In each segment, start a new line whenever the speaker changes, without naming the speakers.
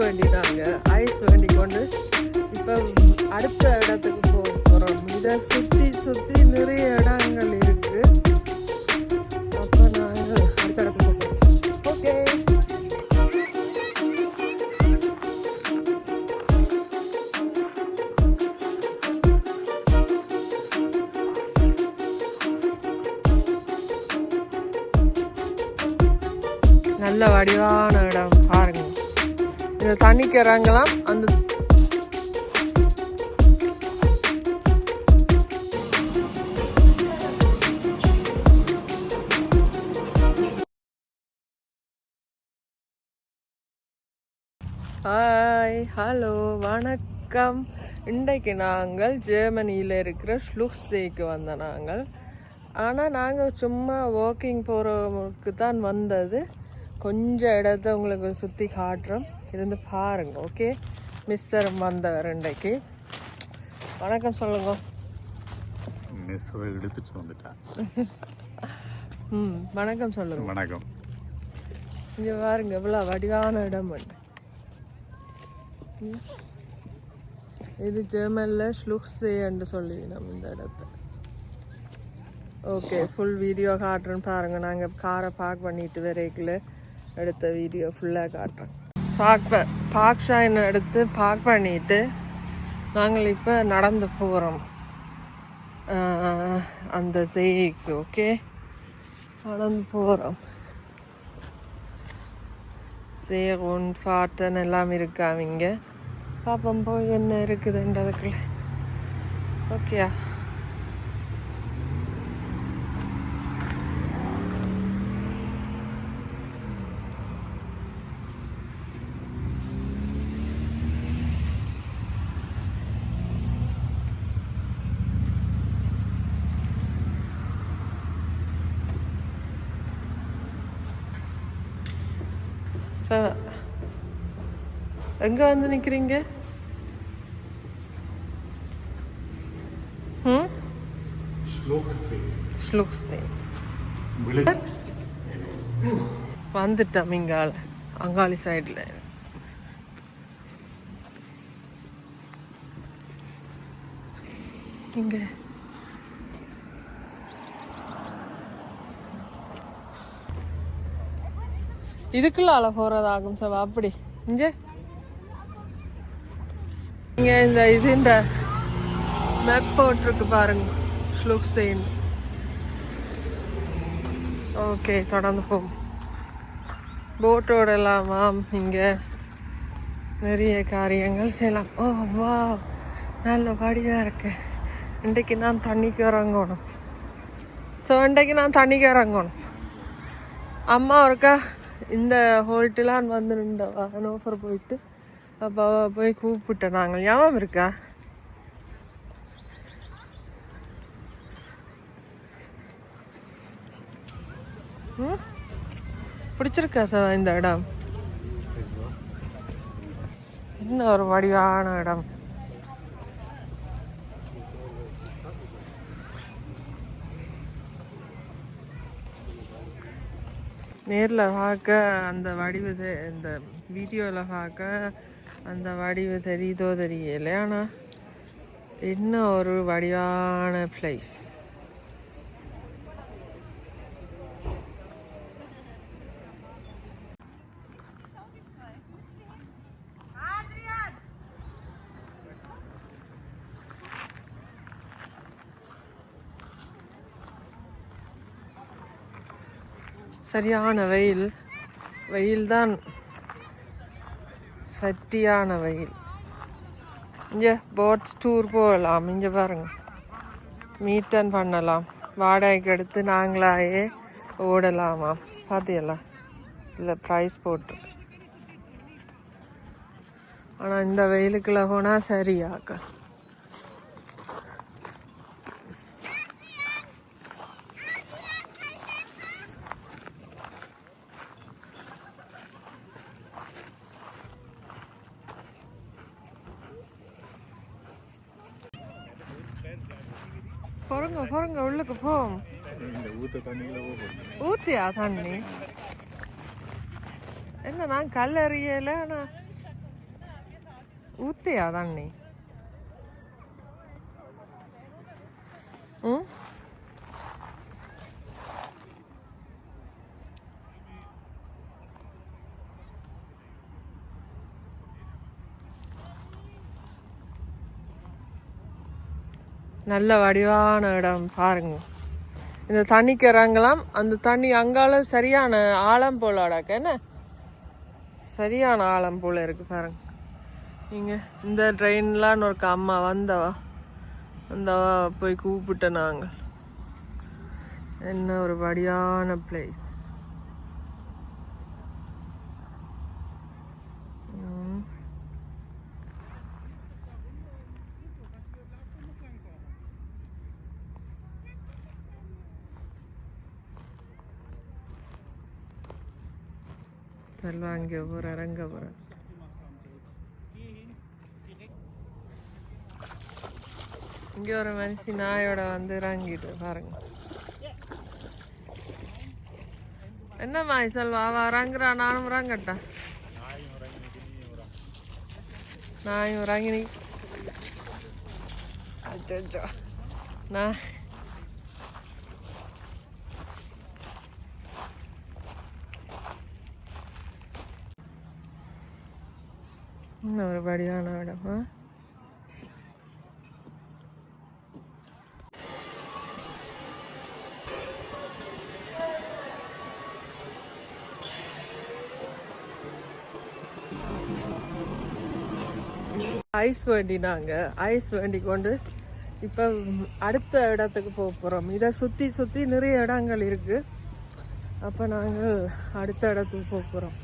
வேண்டினாங்க ice வேண்டி கொண்டு இப்போ அடுத்த இடத்துக்கு போக போகிறோம் இதை சுற்றி சுற்றி நிறைய இடங்கள் இருக்குது அப்போ நாங்கள் அடுத்த இடத்துக்கு போகிறோம் ஓகே நல்ல வடிவான இடம். பாருங்க. தண்ணிக்கு இறங்கலாம் அந்த ஹாய் ஹலோ வணக்கம். இன்றைக்கு நாங்கள் ஜெர்மனியில் இருக்கிற ஸ்லுக்ஸ்டேக்கு வந்த நாங்கள். ஆனால் நாங்கள் சும்மா வாக்கிங் போகிறவங்களுக்கு தான் வந்தது. கொஞ்சம் இடத்த உங்களுக்கு சுற்றி காட்டுறோம். இருந்து பாருங்க ஓகே மிஸ்டர் வந்தவர் இன்றைக்கு வணக்கம் சொல்லுங்க.
நெசுவை எடுத்துட்டு வந்துட்டேன்.
ம் வணக்கம் சொல்லுங்க.
வணக்கம்.
இங்கே பாருங்க எவ்வளோ வடிவான இடம். இது ஜெர்மனில் ஸ்லுக்ஸேன்னு சொல்லி நம்ம இந்த இடத்த. ஓகே ஃபுல் வீடியோ காட்டுறேன்னு பாருங்க. நாங்கள் காரை பார்க் பண்ணிட்டு வரைக்குள்ள எடுத்த வீடியோ ஃபுல்லாக காட்டுறோம் பார்க் பார்க் ஷாயின் எடுத்து பார்க் பண்ணிட்டு நாங்கள் இப்போ நடந்து போகிறோம் அந்த ஜெய்க்கு ஓகே? நடந்து போகிறோம் சேர் ஃபாட்டன் எல்லாம் இருக்காவிங்க பார்ப்போம் போய் என்ன இருக்குதுன்றதுக்குள்ள. ஓகேயா? ஸோ எங்கே வந்து நிற்கிறீங்க ம் வந்துட்டோம் இங்கால அங்காளி சைடில் இங்கே. இதுக்குள்ளால போகிறதாகும் சார் அப்படி. இங்கே? இங்கே இந்த இதுன்ற மேப் போட்டிருக்கு பாருங்க. ஸ்லுக்ஸேன் ஓகே தொடர்ந்து போகும் போட்டோட இல்லாமாம் இங்கே. நிறைய காரியங்கள் செய்யலாம். ஓ வா நல்ல படியாக இருக்கு. இன்றைக்கு நான் தண்ணிக்கு இறங்கணும். ஸோ இன்றைக்கு நான் தண்ணிக்கு இறங்கணும். அம்மா ஒருக்கா இந்த ஹோல்ட்டுலாம் வந்து நின்றவா நோஃபர் போயிட்டு அப்போ போய் கூப்பிட்டேன் நாங்கள் ஞாபகம் இருக்கா? ம்? பிடிச்சிருக்கா சார் இந்த இடம்? என்ன ஒரு வடிவான இடம்? நேரில் பார்க்க அந்த வடிவு இந்த வீடியோவில் பார்க்க அந்த வடிவு தெரியுதோ தெரியல ஆனால் என்ன ஒரு வடிவான பிளேஸ் சரியான வெயில். வெயில் தான் சட்டியான வெயில். இங்கே போட்ஸ் டூர் போகலாம். இங்கே பாருங்க. மீட்டன் பண்ணலாம். வாடகைக்கு எடுத்து நாங்களாயே ஓடலாமா? பார்த்தியெல்லாம் இல்லை ப்ரைஸ் போட்டு. ஆனால் இந்த வெயிலுக்குள்ள போனால் சரியாக்க பொறுங்க பொறுங்க உள்ளுக்கு போம் ஊத்தியா தண்ணி? என்ன நான் கல் அறியல ஆனா தண்ணி? ம்? நல்ல வடிவான இடம் பாருங்க. இந்த தண்ணிக்கு இறங்கலாம் அந்த தண்ணி அங்கால சரியான ஆழம் போல அடாக்க என்ன? சரியான ஆழம் போல இருக்கு பாருங்க. நீங்க இந்த ட்ரெயின்லான்னு ஒரு அம்மா வந்தவா? வந்தவா போய் கூப்பிட்ட நாங்கள் என்ன ஒரு வடியான பிளேஸ் செல்வா அங்கே போகிற இறங்க போகிறேன் இங்கே ஒரு மனுஷி நாயோட வந்து இறங்கிட்டு பாருங்க. என்னம்மா செல்வா? அவ இறங்குறா நானும் இறங்கட்டா? நாயும் இறங்கி அச்சோ நான் ஒரு படியான இடம் ஐஸ் ஐஸ் வேண்டினாங்க. ஐஸ் வேண்டி கொண்டு இப்போ அடுத்த இடத்துக்கு போக போகிறோம் இதை சுற்றி சுற்றி நிறைய இடங்கள் இருக்குது அப்போ நாங்கள் அடுத்த இடத்துக்கு போக போகிறோம்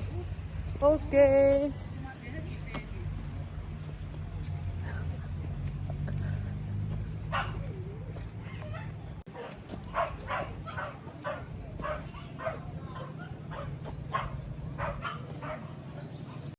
ஓகே.